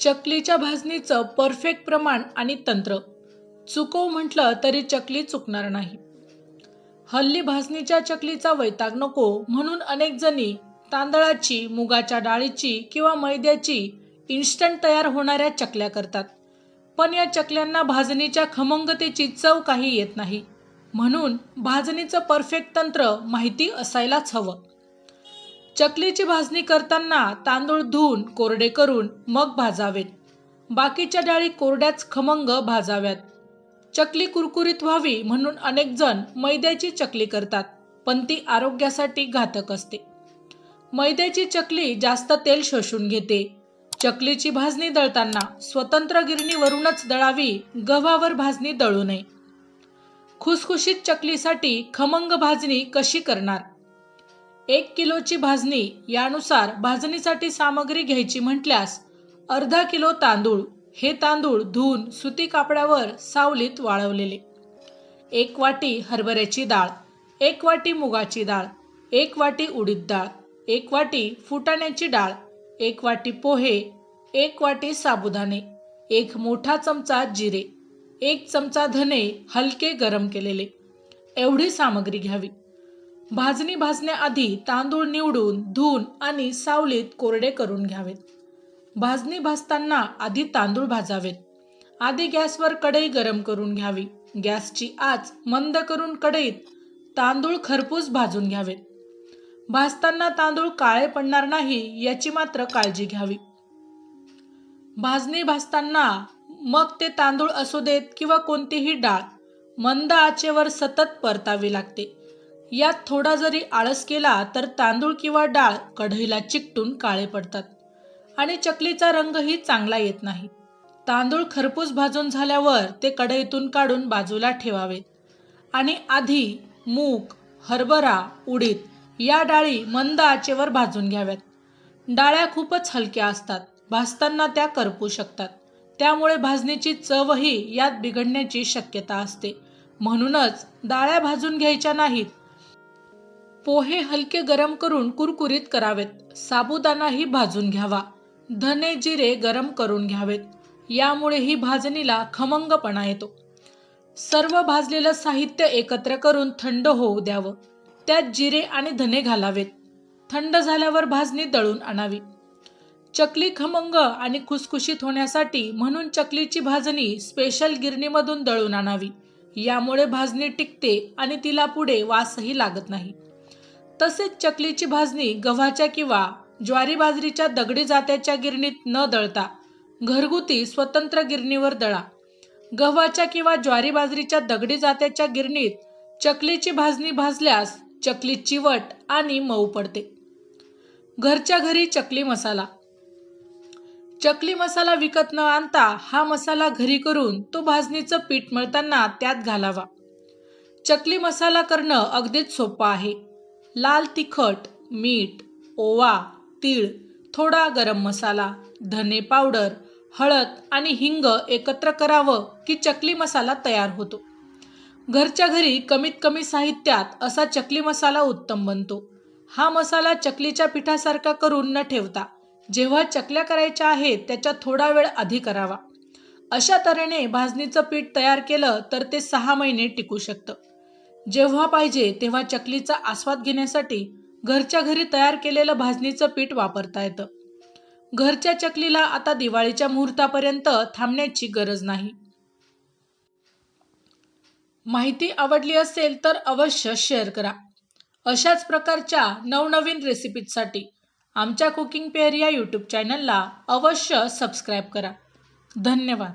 चकलीच्या भाजणीचं परफेक्ट प्रमाण आणि तंत्र. चुकव म्हटलं तरी चकली चुकणार नाही. हल्ली भाजणीच्या चकलीचा वैताग नको म्हणून अनेक जणी तांदळाची मुगाच्या डाळीची किंवा मैद्याची इन्स्टंट तयार होणाऱ्या चकल्या करतात. पण या चकल्यांना भाजणीच्या खमंगतेची चव काही येत नाही. म्हणून भाजणीचं परफेक्ट तंत्र माहिती असायलाच हवं. चकलीची भाजणी करताना तांदूळ धुवून कोरडे करून मग भाजावेत. बाकीच्या डाळी कोरड्याच खमंग भाजाव्यात. चकली कुरकुरीत व्हावी म्हणून अनेक जण मैद्याची चकली करतात पण ती आरोग्यासाठी घातक असते. मैद्याची चकली जास्त तेल शोषून घेते. चकलीची भाजणी दळताना स्वतंत्र गिरणीवरूनच दळावी गव्हावर भाजणी दळू नये. खुसखुशीत चकलीसाठी खमंग भाजणी कशी करणार? एक किलोची भाजणी यानुसार भाजणीसाठी सामग्री घ्यायची म्हटल्यास अर्धा किलो तांदूळ हे तांदूळ धुवून सुती कापडावर सावलीत वाळवलेले. एक वाटी हरभऱ्याची डाळ एक वाटी मुगाची डाळ एक वाटी उडीद डाळ एक वाटी फुटाण्याची डाळ एक वाटी पोहे एक वाटी साबुदाणे एक मोठा चमचा जिरे एक चमचा धने हलके गरम केलेले. एवढी सामग्री घ्यावी. भाजणी भाजण्याआधी तांदूळ निवडून धुवून आणि सावलीत कोरडे करून घ्यावेत. भाजणी भाजताना आधी तांदूळ भाजावेत. आधी गॅसवर कढई गरम करून घ्यावी. गॅसची आच मंद करून कढईत तांदूळ खरपूस भाजून घ्यावेत. भाजताना तांदूळ काळे पडणार नाही याची मात्र काळजी घ्यावी. भाजणी भाजताना मग ते तांदूळ असू देत किंवा कोणतीही डाळ मंद आचेवर सतत परतावी लागते. यात थोडा जरी आळस केला तर तांदूळ किंवा डाळ कढईला चिकटून काळे पडतात आणि चकलीचा रंगही चांगला येत नाही. तांदूळ खरपूस भाजून झाल्यावर ते कढईतून काढून बाजूला ठेवावेत आणि आधी मूग हरभरा उडीद या डाळी मंद आचेवर भाजून घ्याव्यात. डाळ्या खूपच हलक्या असतात भाजताना त्या करपू शकतात. त्यामुळे भाजणीची चवही यात बिघडण्याची शक्यता असते. म्हणूनच डाळ्या भाजून घ्यायच्या नाहीत पोहे हलके गरम करून कुरकुरीत करावेत. साबुदाणाही भाजून घ्यावा. धने जिरे गरम करून घ्यावेत. यामुळे ही भाजणीला खमंगपणा येतो. सर्व भाजलेलं साहित्य एकत्र करून थंड होऊ द्यावं. त्यात जिरे आणि धने घालावेत. थंड झाल्यावर भाजणी दळून आणावी. चकली खमंग आणि खुसखुशीत होण्यासाठी म्हणून चकलीची भाजणी स्पेशल गिरणीमधून दळून आणावी. यामुळे भाजणी टिकते आणि तिला पुढे वासही लागत नाही. तसेच चकलीची भाजणी गव्हाच्या किंवा ज्वारी बाजरीच्या दगडी जात्याच्या गिरणीत न दळता घरगुती स्वतंत्र गिरणीवर दळा. गव्हाच्या किंवा ज्वारी बाजरीच्या दगडी जात्याच्या गिरणीत चकलीची भाजणी भाजल्यास चकली चिवट आणि मऊ पडते. घरच्या घरी चकली मसाला. चकली मसाला विकत न आणता हा मसाला घरी करून तो भाजणीचं पीठ मळताना त्यात घालावा. चकली मसाला करणं अगदीच सोपं आहे. लाल तिखट मीठ ओवा तीळ थोडा गरम मसाला धने पावडर हळद आणि हिंग एकत्र करावं की चकली मसाला तयार होतो. घरच्या घरी कमीत कमी साहित्यात असा चकली मसाला उत्तम बनतो. हा मसाला चकलीच्या पिठासारखा करून न ठेवता जेव्हा चकल्या करायच्या आहेत त्याच्या थोडा वेळ आधी करावा. अशा तऱ्हेने भाजणीचं पीठ तयार केलं तर ते सहा महिने टिकू शकतं. जेव्हा पाहिजे तेव्हा चकलीचा आस्वाद घेण्यासाठी घरच्या घरी तयार केलेलं भाजणीचं पीठ वापरता येतं. घरच्या चकलीला आता दिवाळीच्या मुहूर्तापर्यंत थांबण्याची गरज नाही. माहिती आवडली असेल तर अवश्य शेअर करा. अशाच प्रकारच्या नवनवीन रेसिपीजसाठी आमच्या कुकिंग पेअर या यूट्यूब चॅनलला अवश्य सबस्क्राईब करा. धन्यवाद.